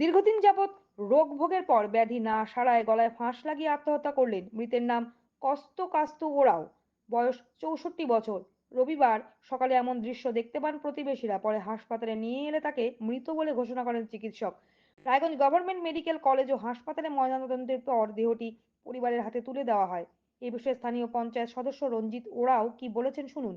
দীর্ঘদিন যাবৎ রোগ ভোগের পর ব্যাধি না সারায় গলায় ফাঁস লাগিয়ে আত্মহত্যা করলেন মৃতের নাম কস্ত কাস্তু ওরাও। বয়স চৌষট্টি বছর। রবিবার সকালে এমন দৃশ্য দেখতে পান প্রতিবেশীরা, পরে হাসপাতালে নিয়ে এলে তাকে মৃত বলে ঘোষণা করেন চিকিৎসক। রায়গঞ্জ গভর্নমেন্ট মেডিকেল কলেজ ও হাসপাতালে ময়নাতদন্তের পর দেহটি পরিবারের হাতে তুলে দেওয়া হয়। এই বিষয়ে স্থানীয় পঞ্চায়েত সদস্য রঞ্জিত ওরাও কি বলেছেন শুনুন।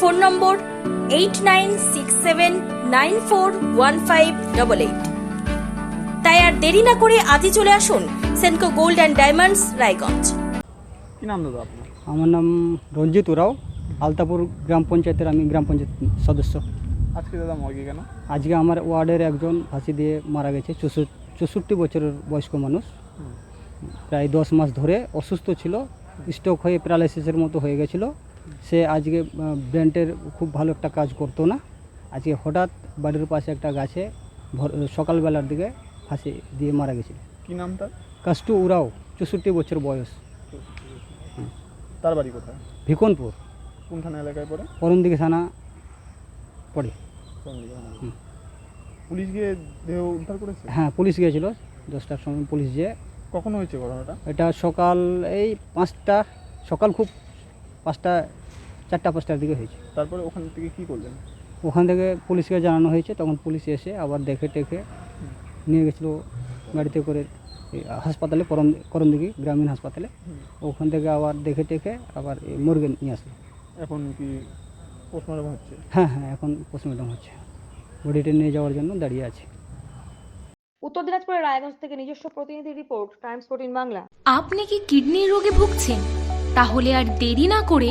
Phone number eight nine six seven nine four one five double eight তাই আর দেরি না করে আজই চলে আসুন Senco gold and diamonds Raiganj. কি নাম দাদা আপনার? আমার নাম রঞ্জিত উরাও আলতাপুর গ্রাম পঞ্চায়েতের আমি গ্রাম পঞ্চায়েত সদস্য। আজকে দাদা মর্গে কেন? আজকে আমার ওয়ার্ডের একজন ফাঁসি দিয়ে মারা গেছে চৌষট্টি চৌষট্টি বছরের বয়স্ক মানুষ। প্রায় দশ মাস ধরে অসুস্থ ছিল স্ট্রোক হয়ে প্যারালাইসিসের মতো হয়ে গেছিল। সে আজকে ব্রেন্টের খুব ভালো একটা কাজ করতো না। আজকে হঠাৎ বাড়ির পাশে একটা গাছে ভোর- সকালবেলার দিকে ফাঁসি দিয়ে মারা গেছিল। কি নাম তার? কাস্টু উরাও চৌষট্টি বছর বয়স। তার বাড়ি কোথায়? ভিকনপুর। কোন থানা এলাকায় পড়ে? অরুণদিকে থানা পড়ে। দিকে থানা? হুম। পুলিশ গিয়ে দেহ উদ্ধার করেছে? হ্যাঁ পুলিশ গিয়েছিল দশটার সময় পুলিশ যে কখন হয়েছে ঘটনাটা? এটা সকাল এই পাঁচটা সকাল খুব পাঁচটা চারটা পাঁচটার দিকে হয়েছে। তারপরে ওখান থেকে কি করলেন? ওখান থেকে পুলিশকে জানানো হয়েছে তখন পুলিশ এসে আবার দেখে টেখে নিয়ে গেছিল গাড়িতে করে হাসপাতালে করম করমদিঘি গ্রামীণ হাসপাতালে। ওখান থেকে আবার দেখে টেখে আবার এই মুরগে নিয়ে আসলো। এখন কি পোস্টমর্টম হচ্ছে? হ্যাঁ হ্যাঁ এখন পোস্টমর্টম হচ্ছে। বডিটা নিয়ে যাওয়ার জন্য দাঁড়িয়ে আছে। উত্তর দিনাজপুরের রায়গঞ্জ থেকে নিজস্ব প্রতিনিধি রিপোর্ট টাইমস ফোর্টিন বাংলা। আপনি কি কিডনির রোগে ভুগছেন? তাহলে আর দেরি না করে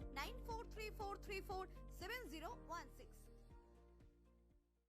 943434701